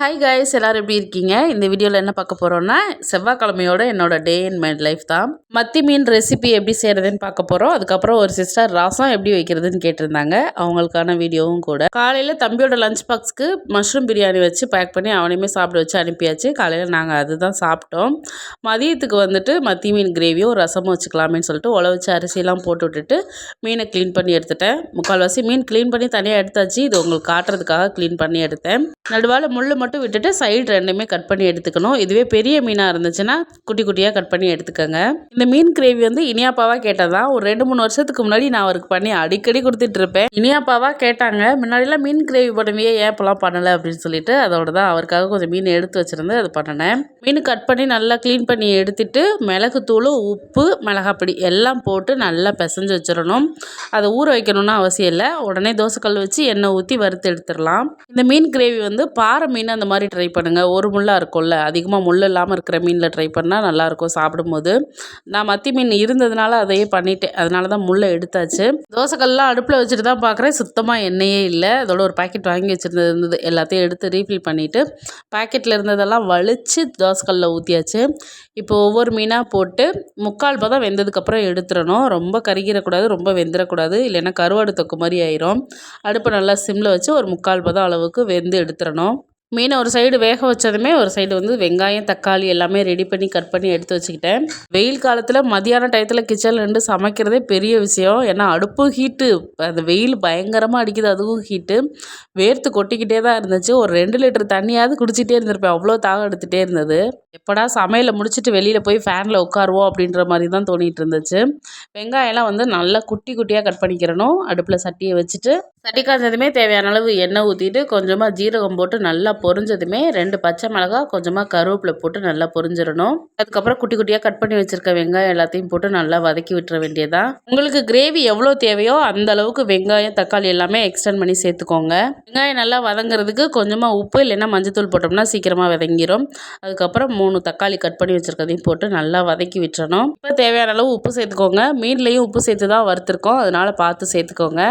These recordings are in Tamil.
ஹாய் காய்ஸ் எல்லோரும் எப்படி இருக்கீங்க? இந்த வீடியோவில் என்ன பார்க்க போகிறோன்னா செவ்வாய்க்கிழமையோட என்னோட டே இன் மை லைஃப் தான். மத்தி மீன் ரெசிபி எப்படி செய்கிறதுன்னு பார்க்க போகிறோம் அதுக்கப்புறம் ஒரு சிஸ்டர் ரசம் எப்படி வைக்கிறதுன்னு கேட்டிருந்தாங்க. அவங்களுக்கான வீடியோவும் கூட. காலையில் தம்பியோட லஞ்ச் பாக்ஸ்க்கு மஷ்ரூம் பிரியாணி வச்சு பேக் பண்ணி அவனையுமே சாப்பிட வச்சு அனுப்பியாச்சு. காலையில் நாங்கள் அதுதான் சாப்பிட்டோம். மதியத்துக்கு வந்துட்டு மத்தி மீன் கிரேவியும் ரசமும் வச்சுக்கலாமேன்னு சொல்லிட்டு உழ வச்சு அரிசியெல்லாம் போட்டு விட்டுட்டு மீனை க்ளீன் பண்ணி எடுத்துட்டேன். முக்கால்வாசி மீன் க்ளீன் பண்ணி தனியாக எடுத்தாச்சு. இது உங்களுக்கு காட்டுறதுக்காக க்ளீன் பண்ணி எடுத்தேன். நடுவால் முள் மட்டும் விட்டுட்டு சைடு ரெண்டுமே கட் பண்ணி எடுத்துக்கணும். இதுவே பெரிய மீனாக இருந்துச்சுன்னா குட்டி குட்டியாக கட் பண்ணி எடுத்துக்கோங்க. இந்த மீன் கிரேவி வந்து இனியாப்பாவாக கேட்டதான் ஒரு ரெண்டு மூணு வருஷத்துக்கு முன்னாடி நான் அவருக்கு பண்ணி அடிக்கடி கொடுத்துட்டு இருப்பேன். இனியாப்பாவாக கேட்டாங்க. முன்னாடிலாம் மீன் கிரேவி பண்ணுவியே ஏன் இப்போலாம் பண்ணலை அப்படின்னு சொல்லிட்டு அதோட தான் அவருக்காக கொஞ்சம் மீன் எடுத்து வச்சுருந்து அது பண்ணினேன். மீன் கட் பண்ணி நல்லா க்ளீன் பண்ணி எடுத்துட்டு மிளகு தூள் உப்பு மிளகாப்பொடி எல்லாம் போட்டு நல்லா பிசைஞ்சு வச்சிடணும். அதை ஊற வைக்கணும்னு அவசியம் இல்லை. உடனே தோசைக்கல் வச்சு எண்ணெய் ஊற்றி வறுத்து எடுத்துடலாம். இந்த மீன் கிரேவி வந்து பாறை மீன் அந்த மாதிரி ட்ரை பண்ணுங்கள் ஒரு முள்ளாக இருக்கும்ல அதிகமாக முள் இல்லாமல் இருக்கிற மீனில் ட்ரை பண்ணால் நல்லாயிருக்கும் சாப்பிடும்போது. நான் மத்தி மீன் இருந்ததுனால அதையே பண்ணிட்டேன். அதனால தான் முள்ளை எடுத்தாச்சு. தோசைக்கல்லாம் அடுப்பில் வச்சுட்டு தான் பார்க்குறேன் சுத்தமாக எண்ணெயே இல்லை. அதோட ஒரு பாக்கெட் வாங்கி வச்சுருந்தது இருந்தது. எல்லாத்தையும் எடுத்து ரீஃபில் பண்ணிவிட்டு பாக்கெட்டில் இருந்ததெல்லாம் வலித்து தோசைக்கல்லில் ஊற்றியாச்சு இப்போ ஒவ்வொரு மீனாக போட்டு முக்கால் பதம் வெந்ததுக்கப்புறம் எடுத்துடணும். ரொம்ப கருகிடக்கூடாது ரொம்ப வெந்துடக்கூடாது. இல்லைன்னா கருவாடு தொக்கு மாதிரி ஆயிரும். அடுப்பை நல்லா சிம்மில் வச்சு ஒரு முக்கால் பதம் அளவுக்கு வெந்து எடுத்துடணும். மீனை ஒரு சைடு வேக வச்சதுமே ஒரு சைடு வந்து வெங்காயம் தக்காளி எல்லாமே ரெடி பண்ணி கட் பண்ணி எடுத்து வச்சுக்கிட்டேன். வெயில் காலத்தில் மதியான டயத்தில் கிச்சனில் நின்று சமைக்கிறதே பெரிய விஷயம். ஏன்னா அடுப்பும் ஹீட்டு அந்த வெயில் பயங்கரமாக அடிக்குது அதுவும் ஹீட்டு வேர்த்து கொட்டிக்கிட்டே தான் இருந்துச்சு. ஒரு ரெண்டு லிட்டர் தண்ணியாவது குடிச்சிட்டே இருந்திருப்பேன். அவ்வளோ தாகம் எடுத்துகிட்டே இருந்தது. எப்படா சமையலை முடிச்சுட்டு வெளியில் போய் ஃபேனில் உட்காருவோம் அப்படின்ற மாதிரி தான் தோணிகிட்டு இருந்துச்சு. வெங்காயம்லாம் வந்து நல்லா குட்டி குட்டியாக கட் பண்ணிக்கிறணும். அடுப்பில் சட்டியை வச்சுட்டு சட்டி காய்ச்சதுமே தேவையான அளவு எண்ணெய் ஊற்றிட்டு கொஞ்சமாக ஜீரகம் போட்டு நல்லா பொரிஞ்சதுமே ரெண்டு பச்சை மிளகா கொஞ்சமாக கருவேப்பிலை போட்டு நல்லா பொரிஞ்சிடணும். அதுக்கப்புறம் குட்டி குட்டியாக கட் பண்ணி வச்சுருக்க வெங்காயம் எல்லாத்தையும் போட்டு நல்லா வதக்கி விட்டுற வேண்டியதான் உங்களுக்கு கிரேவி எவ்வளோ தேவையோ அந்த அளவுக்கு வெங்காயம் தக்காளி எல்லாமே எக்ஸ்டெண்ட் பண்ணி சேர்த்துக்கோங்க. வெங்காயம் நல்லா வதங்குறதுக்கு கொஞ்சமாக உப்பு இல்லைன்னா மஞ்சத்தூள் போட்டோம்னா சீக்கிரமாக வதங்கிடும் அதுக்கப்புறம் மூணு தக்காளி கட் பண்ணி வச்சுருக்கதையும் போட்டு நல்லா வதக்கி விட்டுறணும். இப்போ தேவையான அளவு உப்பு சேர்த்துக்கோங்க. மீன்லேயும் உப்பு சேர்த்து தான் வறுத்துருக்கோம். அதனால் பார்த்து சேர்த்துக்கோங்க.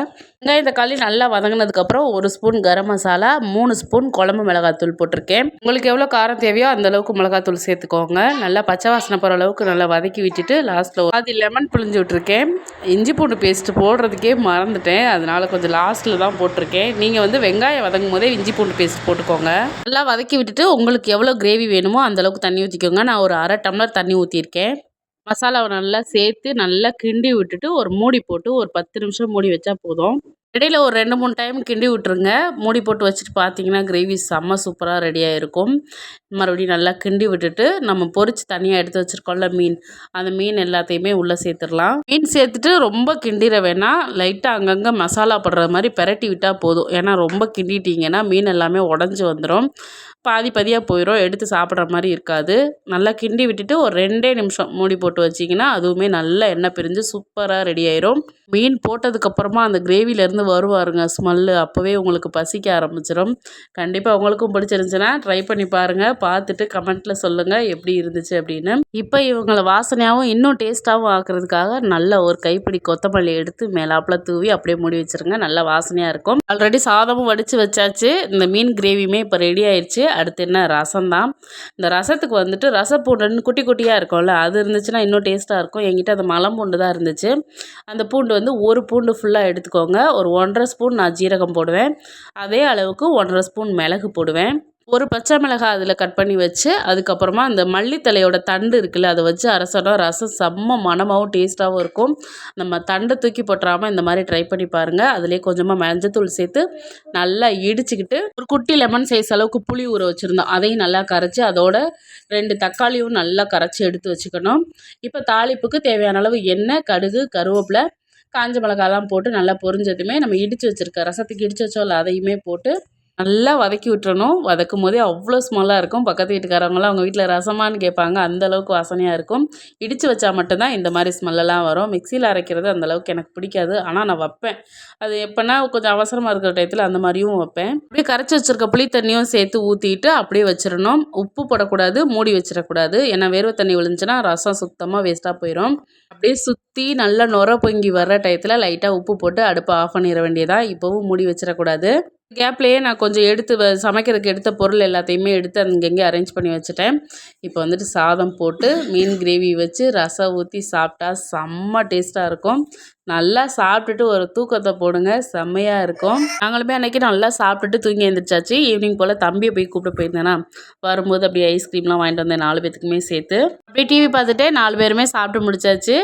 வெங்காயம் தக்காளி நல்லா வதங்கினதுக்கப்புறம் ஒரு ஸ்பூன் கரம் மசாலா மூணு ஸ்பூன் குழம்பு மிளகாத்தூள் போட்டிருக்கேன். உங்களுக்கு எவ்வளோ காரம் தேவையோ அந்த அளவுக்கு மிளகாத்தூள் சேர்த்துக்கோங்க. நல்லா பச்சை வாசனை போகிற அளவுக்கு நல்லா வதக்கி விட்டுட்டு லாஸ்ட்டில் அது லெமன் பிழிஞ்சு விட்ருக்கேன் இஞ்சி பூண்டு பேஸ்ட் போடுறதுக்கே மறந்துட்டேன். அதனால் கொஞ்சம் லாஸ்ட்டில் தான் போட்டிருக்கேன். நீங்கள் வந்து வெங்காயம் வதங்கும் போதே இஞ்சி பூண்டு பேஸ்ட் போட்டுக்கோங்க. நல்லா வதக்கி விட்டுட்டு உங்களுக்கு எவ்வளோ கிரேவி வேணுமோ அந்தளவுக்கு தண்ணி ஊற்றிக்கோங்க நான் ஒரு அரை டம்ளர் தண்ணி ஊற்றிருக்கேன் மசாலாவை நல்லா சேர்த்து நல்லா கிண்டி விட்டுட்டு ஒரு மூடி போட்டு ஒரு பத்து நிமிஷம் மூடி வச்சா போதும். இடையில ஒரு ரெண்டு மூணு டைம் கிண்டி விட்டுருங்க. மூடி போட்டு வச்சுட்டு பார்த்தீங்கன்னா கிரேவி செம்ம சூப்பராக ரெடியாக இருக்கும் மறுபடியும் நல்லா கிண்டி விட்டுட்டு நம்ம பொறிச்சு தனியாக எடுத்து வச்சுருக்கோம்ல மீன். அந்த மீன் எல்லாத்தையுமே உள்ளே சேர்த்துடலாம். மீன் சேர்த்துட்டு ரொம்ப கிண்டிட வேணாம். லைட்டாக அங்கங்கே மசாலா படுற மாதிரி பெரட்டி விட்டால் போதும். ஏன்னா ரொம்ப கிண்டிட்டிங்கன்னா மீன் எல்லாமே உடஞ்சி வந்துடும் பாதி பாதியாக போயிடும் எடுத்து சாப்பிட்ற மாதிரி இருக்காது. நல்லா கிண்டி விட்டுட்டு ஒரு ரெண்டே நிமிஷம் மூடி போட்டு வச்சிங்கன்னா அதுவுமே நல்லா எண்ணெய் பிரிஞ்சு சூப்பராக ரெடி ஆயிரும். மீன் போட்டதுக்கப்புறமா அந்த கிரேவிலேருந்து வருவாருங்க. ஸ்மெல்லு அப்போவே உங்களுக்கு பசிக்க ஆரம்பிச்சிடும் கண்டிப்பாக உங்களுக்கும் பிடிச்சிருந்துச்சுன்னா ட்ரை பண்ணி பாருங்கள் பார்த்துட்டு கமெண்ட்டில் சொல்லுங்கள் எப்படி இருந்துச்சு அப்படின்னு. இப்போ இவங்களை வாசனையாகவும் இன்னும் டேஸ்ட்டாகவும் ஆக்குறதுக்காக நல்ல ஒரு கைப்பிடி கொத்தமல்லி எடுத்து மேலாப்பில் தூவி அப்படியே மூடி வச்சுருங்க. நல்லா வாசனையாக இருக்கும். ஆல்ரெடி சாதமும் வடித்து வச்சாச்சு. இந்த மீன் கிரேவியுமே இப்போ ரெடி ஆயிடுச்சு அடுத்து என்ன? ரசம் தான் இந்த ரசத்துக்கு வந்துட்டு ரசப்பூண்டுன்னு குட்டி குட்டியாக இருக்கும்ல அது இருந்துச்சுன்னா இன்னும் டேஸ்ட்டாக இருக்கும். என்கிட்ட அந்த மலம் பூண்டு தான் இருந்துச்சு. அந்த பூண்டு வந்து ஒரு பூண்டு ஃபுல்லாக எடுத்துக்கோங்க. ஒரு ஒன்றரை ஸ்பூன் நான் ஜீரகம் போடுவேன். அதே அளவுக்கு ஒன்றரை ஸ்பூன் மிளகு போடுவேன். ஒரு பச்சை மிளகாய் அதில் கட் பண்ணி வச்சு அதுக்கப்புறமா அந்த மல்லித்தலையோட தண்டு இருக்குல்ல அதை வச்சு அரைச்சோன்னா ரசம் செம்ம மனமாகவும் டேஸ்ட்டாகவும் இருக்கும். நம்ம தண்டை தூக்கி போட்டுறாமல் இந்த மாதிரி ட்ரை பண்ணி பாருங்கள் அதுலேயே கொஞ்சமாக மஞ்சத்தூள் சேர்த்து நல்லா இடிச்சுக்கிட்டு ஒரு குட்டி லெமன் சைஸ் அளவுக்கு புளி ஊற வச்சுருந்தோம். அதையும் நல்லா கரைச்சி அதோட ரெண்டு தக்காளியும் நல்லா கரைச்சி எடுத்து வச்சுக்கணும். இப்போ தாளிப்புக்கு தேவையான அளவு எண்ணெய் கடுகு கருவேப்பிலை காஞ்ச மிளகாலாம் போட்டு நல்லா பொரிஞ்சதுமே நம்ம இடித்து வச்சுருக்க ரசத்துக்கு இடித்து வச்சோம்ல அதையுமே போட்டு நல்லா வதக்கி விட்டுறணும். வதக்கும் போதே அவ்வளோ ஸ்மெல்லாக இருக்கும். பக்கத்து வீட்டுக்காரவங்களாம் அவங்க வீட்டில் ரசமானு கேட்பாங்க. அந்தளவுக்கு வாசனையாக இருக்கும். இடித்து வச்சா மட்டும்தான் இந்த மாதிரி ஸ்மெல்லெல்லாம் வரும். மிக்சியில் அரைக்கிறது அந்தளவுக்கு எனக்கு பிடிக்காது. ஆனால் நான் வைப்பேன். அது எப்போனா கொஞ்சம் அவசரமாக இருக்கிற டயத்தில் அந்த மாதிரியும் வைப்பேன். அப்படியே கரைச்சி வச்சுருக்க புளி தண்ணியும் சேர்த்து ஊற்றிட்டு அப்படியே வச்சிடணும். உப்பு போடக்கூடாது. மூடி வச்சிடக்கூடாது. ஏன்னா வேர்வை தண்ணி விழுந்துச்சுன்னா ரசம் சுத்தமாக வேஸ்ட்டாக போயிடும் அப்படியே சுற்றி நல்லா நுர பொங்கி வர்ற டயத்தில் லைட்டாக உப்பு போட்டு அடுப்பை ஆஃப் பண்ணிட வேண்டியதான் இப்போவும் மூடி வச்சிடக்கூடாது. கேப்லேயே நான் கொஞ்சம் எடுத்து வ- சமைக்கிறதுக்கு எடுத்த பொருள் எல்லாத்தையுமே எடுத்து அங்கங்கே அரேஞ்ச் பண்ணி வச்சுட்டேன். இப்போ வந்துட்டு சாதம் போட்டு மீன் கிரேவி வச்சு ரசம் ஊற்றி சாப்பிட்டா செம்ம டேஸ்ட்டாக இருக்கும். நல்லா சாப்பிட்டுட்டு ஒரு தூக்கத்தை போடுங்க. செம்மையாக இருக்கும். நாங்களுமே அன்றைக்கி நல்லா சாப்பிட்டுட்டு தூங்கி எழுந்திரிச்சாச்சு ஈவினிங் போல் தம்பியை போய் கூப்பிட்டு போயிருந்தேன்னா வரும்போது அப்படியே ஐஸ்கிரீம்லாம் வாங்கிட்டு வந்தேன். நாலு பேத்துக்குமே சேர்த்து. அப்படியே டிவி பார்த்துட்டே நாலு பேருமே சாப்பிட்டு முடிச்சாச்சு.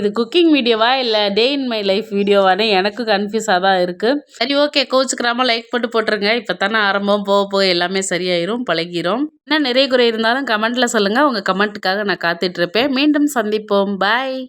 இது குக்கிங் வீடியோவா இல்லை டே இன் மை லைஃப் வீடியோவானே எனக்கு கன்ஃபியூஸாக தான் இருக்குது சரி ஓகே கோச்சுக்கிறாமல் லைக் போட்டு போட்டுருங்க. இப்போ தானே ஆரம்பம். போக போக எல்லாமே சரியாயிரும். பழகிரும். என்ன நிறைய குறை இருந்தாலும் கமெண்ட்டில் சொல்லுங்கள் உங்கள் கமெண்ட்டுக்காக நான் காத்துட்ருப்பேன் மீண்டும் சந்திப்போம். பாய்